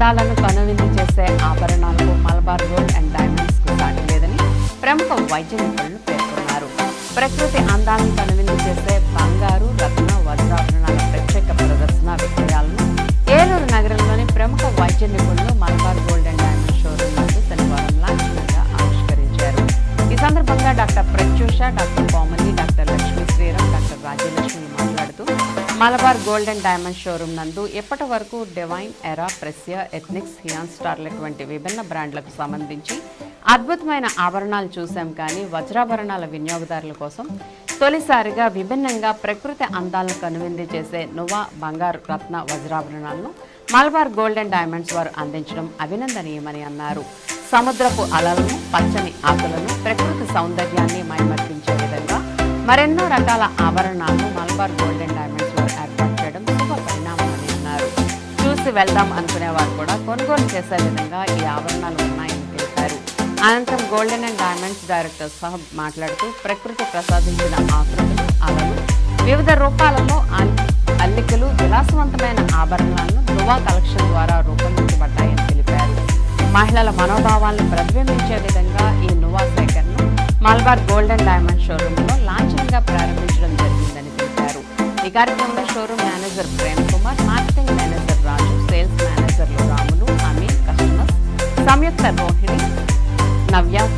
అందాలను కనువిందు చేసే ఆభరణాలకు మలబార్ గోల్డ్ అండ్ డైమండ్స్కు సాటి లేదని ప్రముఖ వైద్య నిపుణులు పేర్కొన్నారు. ప్రకృతి అందాలను కనువిందు చేసే బంగారు రత్న వజ్రాభరణాల ప్రత్యేక ప్రదర్శన విక్రయాలను ఏలూరు నగరంలోని ప్రముఖ వైద్య నిపుణులు Malabar gold and diamond showroom నందు శనివారం లాంఛనంగా ఆవిష్కరించారు. ఈ సందర్భంగా doctor Pratyusha doctor Malabar gold and diamond showroom నందు ఎప్పటి వరకు డివైన్ ఎరా ప్రెసియా ఎథ్నిక్స్ హియాన్ స్టార్లెట్ వంటి విభిన్న బ్రాండ్లకు సంబంధించి అద్భుతమైన ఆభరణాలు చూశాం కానీ వజ్రాభరణాల వినియోగదారుల కోసం తొలిసారిగా విభిన్నంగా ప్రకృతి అందాలను కనువిందు చేసే నువా బంగారు రత్న వజ్రాభరణాలను మలబార్ గోల్డ్ అండ్ డైమండ్స్ వారు అందించడం అభినందనీయమని అన్నారు. సముద్రపు అలలను పచ్చని ఆకులను ప్రకృతి సౌందర్యాన్ని మైమర్పించే విధంగా మరెన్నో రకాల ఆభరణాలను మలబార్ గోల్డ్ అండ్ డైమండ్స్ చూసి వెళ్దాం అనుకునేవారు కూడా. కొనుగోలు చేసే విధంగా ఈ ఆభరణాలు ఉన్నాయని తెలిపారు. అనంతరం గోల్డెన్ అండ్ డైమండ్స్ డైరెక్టర్ సహా మాట్లాడుతూ ప్రకృతి ప్రసాదించిన ఆకృతులు అలలు వివిధ రూపాలలో అల్లికలు విలాసవంతమైన ఆభరణాలను ధృవా కలెక్షన్ ద్వారా రూపొందించబడ్డాయని తెలిపారు. మహిళల మనోభావాలను ప్రతిబింబించే విధంగా ఈ నువా సేకరణను మల్బార్ గోల్డ్ అండ్ డైమండ్ షోరూంలో లాంఛనంగా ప్రారంభించడం జరిగిందని తెలిపారు. ఈ కార్యక్రమంలో షోరూమ్ మేనేజర్ ప్రేమ్ 有。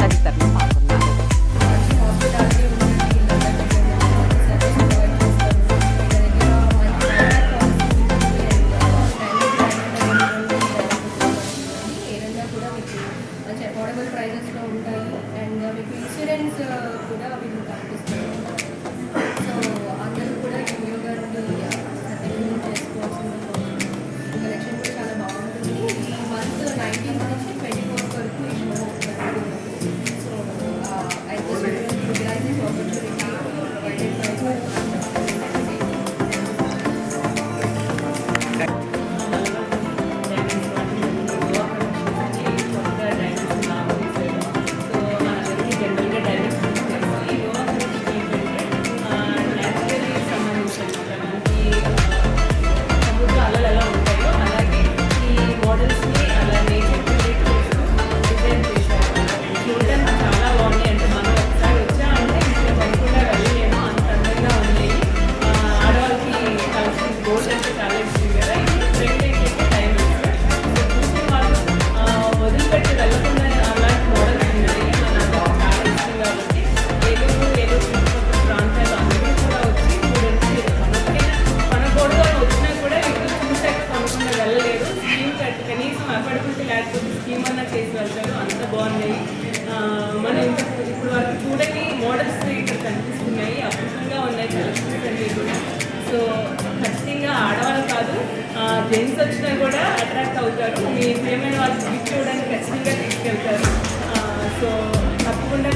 అఫోర్డబిలిటీ లేకపోతే స్కీమ్ అన్నా చేసి వెళ్తారు అంత బాగున్నాయి. మన మనం ఇప్పుడు వరకు చూడని మోడల్స్ ఇక్కడ కనిపిస్తున్నాయి. అద్భుతంగా ఉన్నాయి కలెక్షన్స్ అన్నీ కూడా. సో ఖచ్చితంగా ఆడవాళ్ళు కాదు జెంట్స్ వచ్చినా కూడా అట్రాక్ట్ అవుతారు. మీ ప్రియమైన వాళ్ళు గిఫ్ట్ ఇవ్వడానికి ఖచ్చితంగా తీసుకెళ్తారు. సో తప్పకుండా